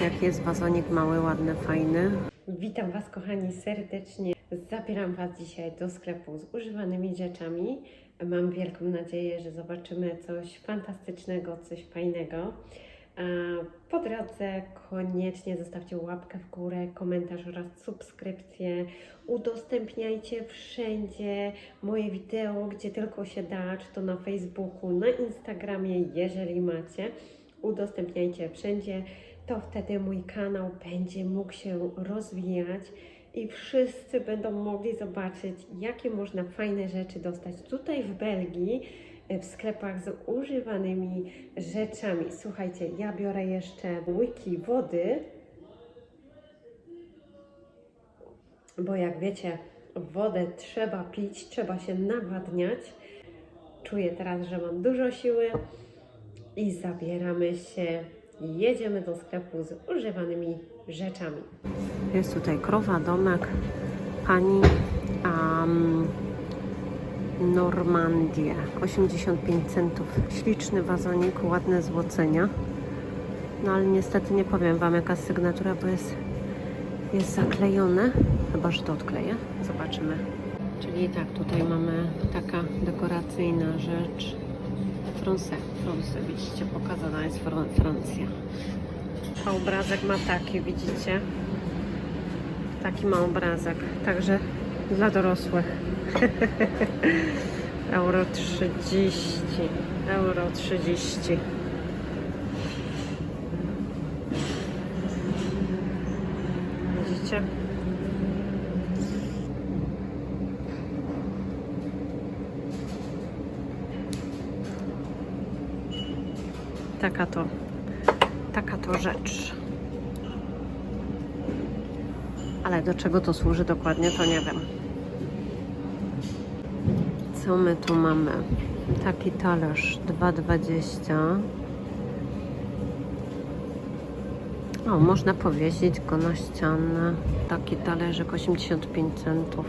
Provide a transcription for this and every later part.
Jaki jest wazonik mały, ładny, fajny. Witam Was, kochani, serdecznie. Zabieram Was dzisiaj do sklepu z używanymi rzeczami. Mam wielką nadzieję, że zobaczymy coś fantastycznego, coś fajnego. Po drodze koniecznie zostawcie łapkę w górę, komentarz oraz subskrypcję. Udostępniajcie wszędzie moje wideo, gdzie tylko się da, czy to na Facebooku, na Instagramie, jeżeli macie. Udostępniajcie wszędzie, to wtedy mój kanał będzie mógł się rozwijać i wszyscy będą mogli zobaczyć, jakie można fajne rzeczy dostać tutaj w Belgii w sklepach z używanymi rzeczami. Słuchajcie, ja biorę jeszcze łyki wody, bo jak wiecie, wodę trzeba pić, trzeba się nawadniać. Czuję teraz, że mam dużo siły i zabieramy się, jedziemy do sklepu z używanymi rzeczami. Jest tutaj krowa, domek, pani um, Normandię, 85 centów. Śliczny wazonik, ładne złocenia. No ale niestety nie powiem Wam jaka sygnatura, bo jest, jest zaklejone. Chyba, że to odkleję. Zobaczymy. Czyli tak, tutaj mamy taka dekoracyjna rzecz. France, France, widzicie, pokazana jest Fran- Francja. A obrazek ma taki, widzicie? Taki ma obrazek, także dla dorosłych. Euro 30. Euro 30. Widzicie? Taka to, taka to rzecz. Ale do czego to służy dokładnie, to nie wiem. Co my tu mamy? Taki talerz 2,20. O, można powiesić go na ścianę. Taki talerzyk 85 centów.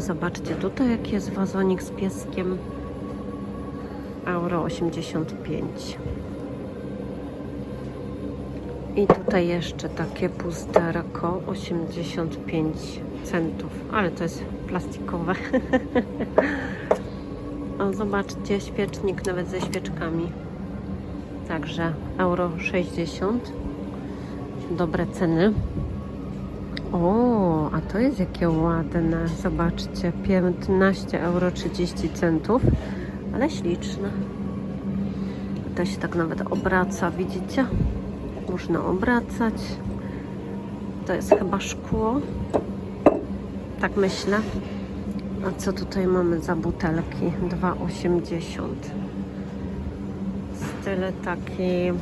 Zobaczcie, tutaj jaki jest wazonik z pieskiem. Euro 85. I tutaj jeszcze takie pusterko 85 centów, ale to jest plastikowe. o, zobaczcie, świecznik nawet ze świeczkami. Także euro 60. Dobre ceny. O, a to jest jakie ładne. Zobaczcie, 15 euro 30 centów, ale śliczne. To się tak nawet obraca, widzicie? Można obracać. To jest chyba szkło. Tak myślę. A co tutaj mamy za butelki? 2,80. Styl taki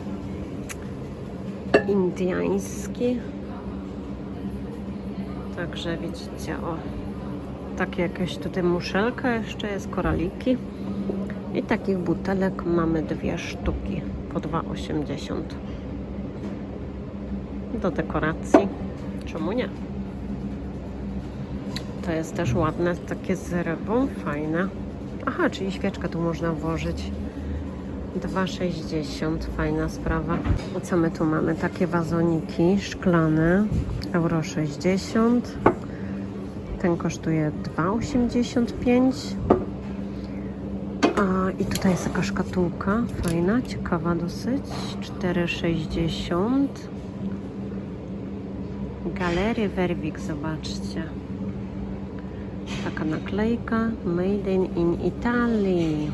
indiański. Także widzicie, o, takie jakieś tutaj muszelka jeszcze jest, koraliki. I takich butelek mamy dwie sztuki po 2,80 do dekoracji. Czemu nie? To jest też ładne, takie z rybą, fajne. Aha, czyli świeczkę tu można włożyć. 2,60, fajna sprawa. Co my tu mamy? Takie wazoniki szklane, euro 60. Ten kosztuje 2,85. A, I tutaj jest taka szkatułka, fajna, ciekawa dosyć, 4,60. Galery Werwik, zobaczcie. Taka naklejka Made in Italy.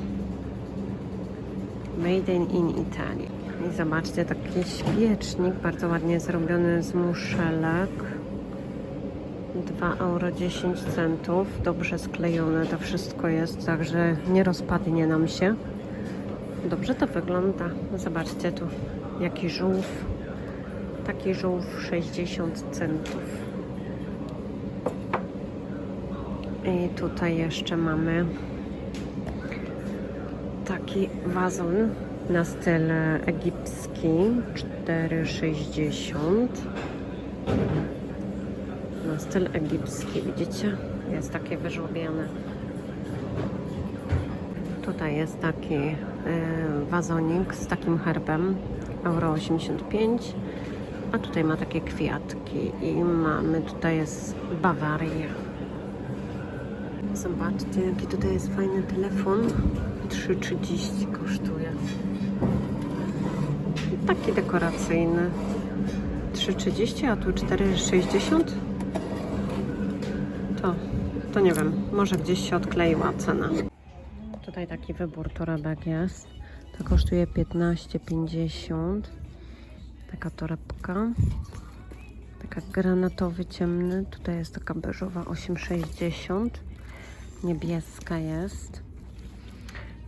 Made in, Italy. I zobaczcie, taki świecznik, bardzo ładnie zrobiony z muszelek. 2,10 euro. Dobrze sklejone to wszystko jest, także nie rozpadnie nam się. Dobrze to wygląda. Zobaczcie tu, jaki żółw. Taki żółw 60 centów. I tutaj jeszcze mamy taki wazon na styl egipski 4,60 na styl egipski, widzicie? Jest takie wyżłobione. Tutaj jest taki e, wazonik z takim herbem, euro 85. A tutaj ma takie kwiatki i mamy, tutaj jest Bawaria. Zobaczcie, jaki tutaj jest fajny telefon. 3,30 kosztuje. Taki dekoracyjny. 3,30, a tu 4,60? To, to nie wiem, może gdzieś się odkleiła cena. Tutaj taki wybór torebek jest. To kosztuje 15,50. Taka torebka. Taka granatowy, ciemny. Tutaj jest taka beżowa 8,60. Niebieska jest.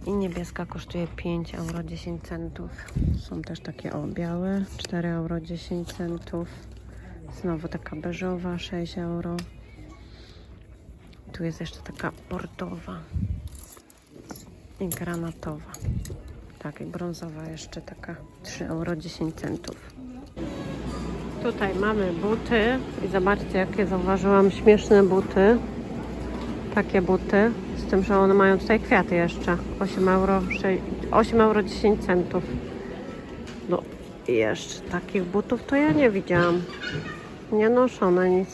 I niebieska kosztuje 5 euro 10 centów. Są też takie o białe 4 euro 10 centów. Znowu taka beżowa 6 euro. Tu jest jeszcze taka bordowa i granatowa. Tak, i brązowa jeszcze taka 3 euro 10 centów. Tutaj mamy buty i zobaczcie jakie zauważyłam śmieszne buty. Takie buty, z tym, że one mają tutaj kwiaty jeszcze. 8 euro, 6, 8 euro 10 centów. No i jeszcze takich butów to ja nie widziałam. Nie noszone nic.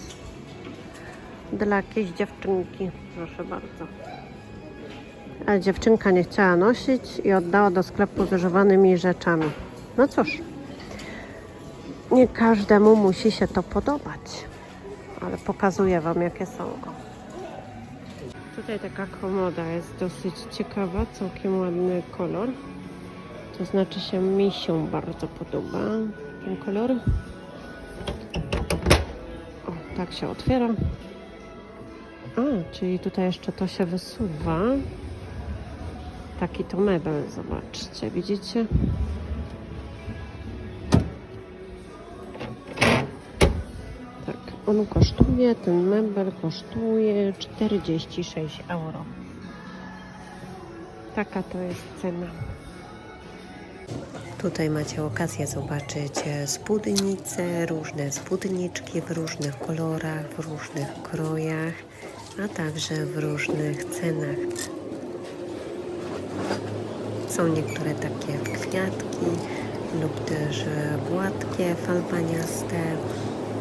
Dla jakiejś dziewczynki, proszę bardzo. Ale dziewczynka nie chciała nosić i oddała do sklepu z używanymi rzeczami. No cóż, nie każdemu musi się to podobać, ale pokazuję Wam, jakie są. Tutaj taka komoda jest dosyć ciekawa, całkiem ładny kolor. To znaczy się mi się bardzo podoba ten kolor. O, tak się otwiera. A, czyli tutaj jeszcze to się wysuwa. Taki to mebel, zobaczcie, widzicie? On kosztuje, ten mebel kosztuje 46 euro. Taka to jest cena. Tutaj macie okazję zobaczyć e, spódnice, różne spódniczki w różnych kolorach, w różnych krojach, a także w różnych cenach. Są niektóre takie kwiatki lub też e, gładkie, falbaniaste,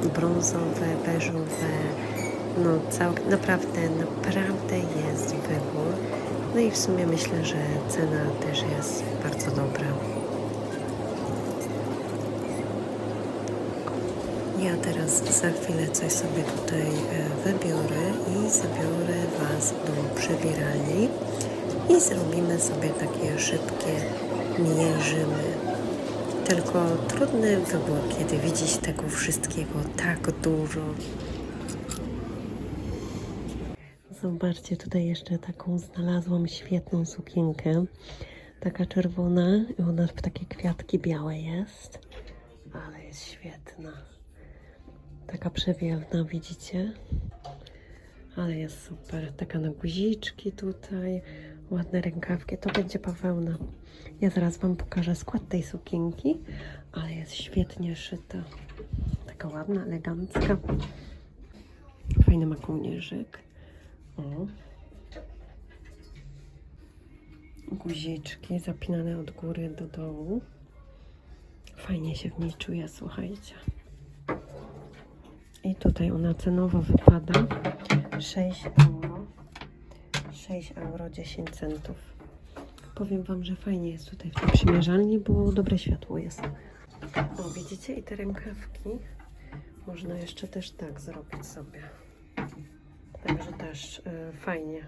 brązowe, beżowe. No cał, naprawdę, naprawdę jest wybór. No i w sumie myślę, że cena też jest bardzo dobra. Ja teraz za chwilę coś sobie tutaj e, wybiorę i zabiorę Was do przebieralni i zrobimy sobie takie szybkie mierzymy. Tylko trudny wybór, kiedy widzisz tego wszystkiego tak dużo. Zobaczcie, tutaj jeszcze taką znalazłam świetną sukienkę. Taka czerwona i ona w takie kwiatki białe jest. Ale jest świetna. Taka przewiewna, widzicie? Ale jest super. Taka na guziczki tutaj. Ładne rękawki. To będzie bawełna. Ja zaraz Wam pokażę skład tej sukienki, ale jest świetnie szyta. Taka ładna, elegancka. Fajny ma kołnierzyk. O. Guziczki zapinane od góry do dołu. Fajnie się w niej czuję, słuchajcie. I tutaj ona cenowo wypada 6 euro. 6 euro 10 centów. Powiem Wam, że fajnie jest tutaj w tej przymierzalni, bo dobre światło jest. O, widzicie? I te rękawki można jeszcze też tak zrobić sobie. Także też y, fajnie.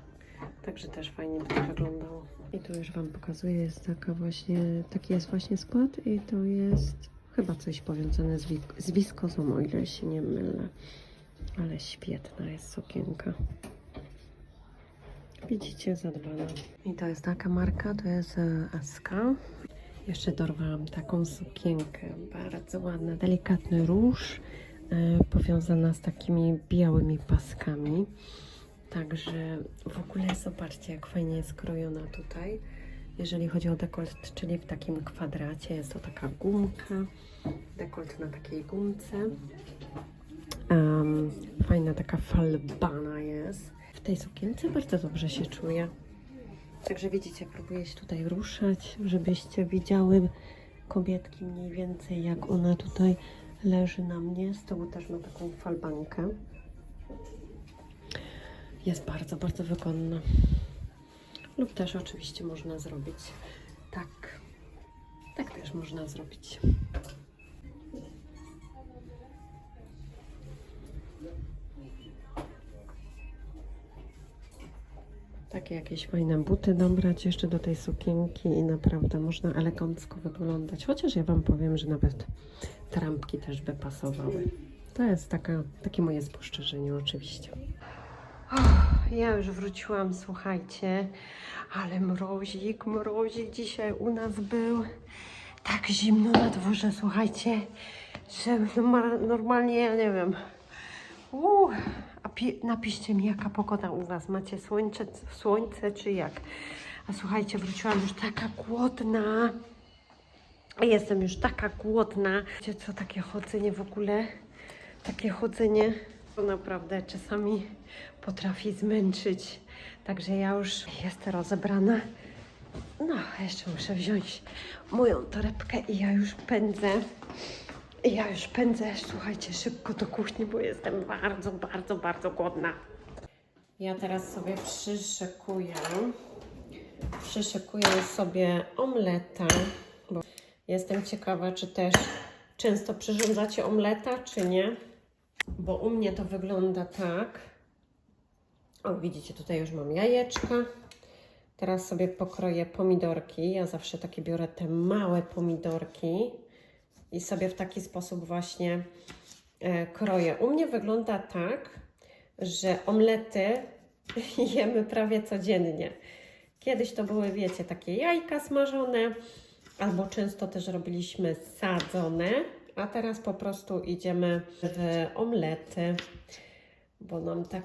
Także też fajnie by to wyglądało. I tu już Wam pokazuję, jest taka właśnie, taki jest właśnie skład i to jest chyba coś powiązane z, z wiskozą, o ile się nie mylę. Ale świetna jest sukienka. Widzicie, zadbana. I to jest taka marka, to jest e, Aska. Jeszcze dorwałam taką sukienkę, bardzo ładna, delikatny róż, e, powiązana z takimi białymi paskami. Także w ogóle zobaczcie, jak fajnie jest skrojona tutaj. Jeżeli chodzi o dekolt, czyli w takim kwadracie, jest to taka gumka, dekolt na takiej gumce. Em, fajna taka falbana jest. Tej sukience bardzo dobrze się czuję. Także widzicie, próbuję się tutaj ruszać, żebyście widziały kobietki mniej więcej, jak ona tutaj leży na mnie. Z tyłu też ma taką falbankę. Jest bardzo, bardzo wygodna. Lub też oczywiście można zrobić tak. Tak też można zrobić. Takie jakieś fajne buty dobrać jeszcze do tej sukienki i naprawdę można elegancko wyglądać. Chociaż ja Wam powiem, że nawet trampki też by pasowały. To jest taka, takie moje spostrzeżenie oczywiście. ja już wróciłam, słuchajcie, ale mrozik, mrozik dzisiaj u nas był. Tak zimno na dworze, słuchajcie, że norma- normalnie, ja nie wiem, Uuu, napiszcie mi, jaka pogoda u Was. Macie słońce, słońce czy jak? A słuchajcie, wróciłam już taka głodna. Jestem już taka głodna. Wiecie co, takie chodzenie w ogóle, takie chodzenie to naprawdę czasami potrafi zmęczyć. Także ja już jestem rozebrana. No, jeszcze muszę wziąć moją torebkę i ja już pędzę. Ja już pędzę, słuchajcie, szybko do kuchni, bo jestem bardzo, bardzo, bardzo głodna. Ja teraz sobie przyszykuję, przyszykuję sobie omleta, bo jestem ciekawa, czy też często przyrządzacie omleta, czy nie. Bo u mnie to wygląda tak. O, widzicie, tutaj już mam jajeczka. Teraz sobie pokroję pomidorki. Ja zawsze takie biorę te małe pomidorki i sobie w taki sposób właśnie e, kroję. U mnie wygląda tak, że omlety jemy prawie codziennie. Kiedyś to były, wiecie, takie jajka smażone, albo często też robiliśmy sadzone, a teraz po prostu idziemy w omlety, bo nam tak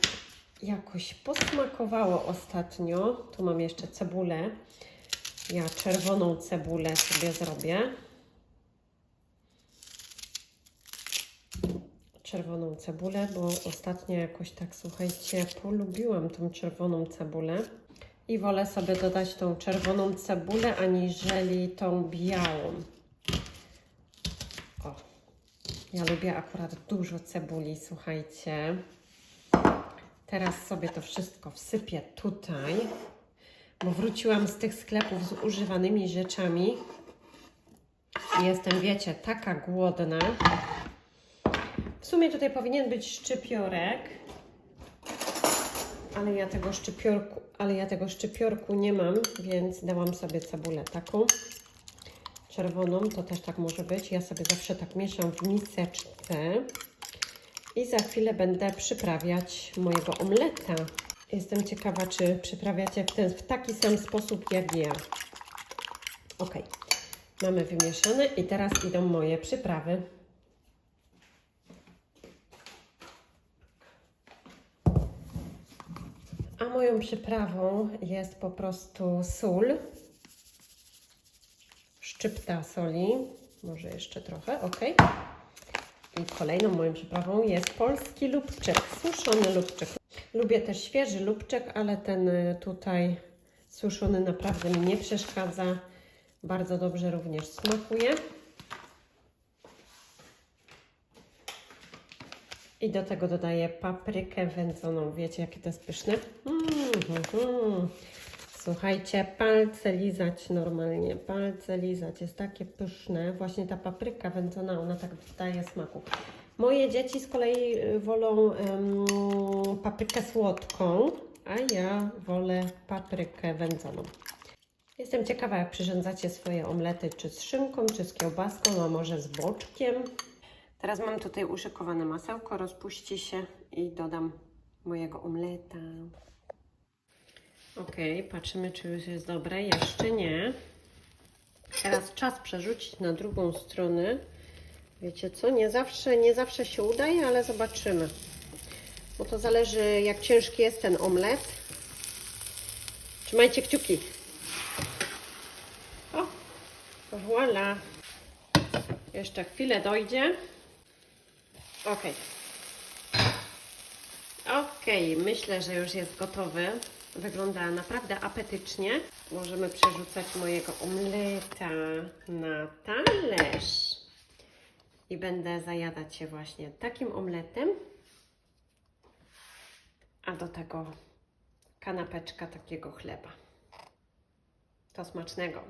jakoś posmakowało ostatnio. Tu mam jeszcze cebulę. Ja czerwoną cebulę sobie zrobię. Czerwoną cebulę, bo ostatnio jakoś tak, słuchajcie, polubiłam tą czerwoną cebulę i wolę sobie dodać tą czerwoną cebulę, aniżeli tą białą. O, ja lubię akurat dużo cebuli, słuchajcie. Teraz sobie to wszystko wsypię tutaj, bo wróciłam z tych sklepów z używanymi rzeczami. Jestem, wiecie, taka głodna. Sumie tutaj powinien być szczypiorek, ale ja tego szczypiorku, ale ja tego szczypiorku nie mam, więc dałam sobie cebulę taką czerwoną, to też tak może być. Ja sobie zawsze tak mieszam w miseczce i za chwilę będę przyprawiać mojego omleta. Jestem ciekawa, czy przyprawiacie w, ten, w taki sam sposób jak ja. Ok, mamy wymieszane i teraz idą moje przyprawy. A moją przyprawą jest po prostu sól, szczypta soli, może jeszcze trochę, ok. I kolejną moją przyprawą jest polski lubczyk, suszony lubczyk. Lubię też świeży lubczyk, ale ten y, tutaj suszony naprawdę mi nie przeszkadza. Bardzo dobrze również smakuje. I do tego dodaję paprykę wędzoną. Wiecie, jakie to jest pyszne? Mm. Słuchajcie, palce lizać normalnie, palce lizać. Jest takie pyszne. Właśnie ta papryka wędzona, ona tak daje smaku. Moje dzieci z kolei y, wolą paprykę słodką, a ja wolę paprykę wędzoną. Jestem ciekawa, jak przyrządzacie swoje omlety, czy z szynką, czy z kiełbaską, a może z boczkiem. Teraz mam tutaj uszykowane masełko, rozpuści się i dodam mojego omleta. Ok, patrzymy, czy już jest dobre. Jeszcze nie. Teraz czas przerzucić na drugą stronę. Wiecie co? Nie zawsze, nie zawsze się udaje, ale zobaczymy. Bo to zależy, jak ciężki jest ten omlet. Trzymajcie kciuki. O, voilà. Jeszcze chwilę dojdzie. Ok. Ok, myślę, że już jest gotowy. wygląda naprawdę apetycznie. Możemy przerzucać mojego omleta na talerz. I będę zajadać się właśnie takim omletem. A do tego kanapeczka takiego chleba. To smacznego.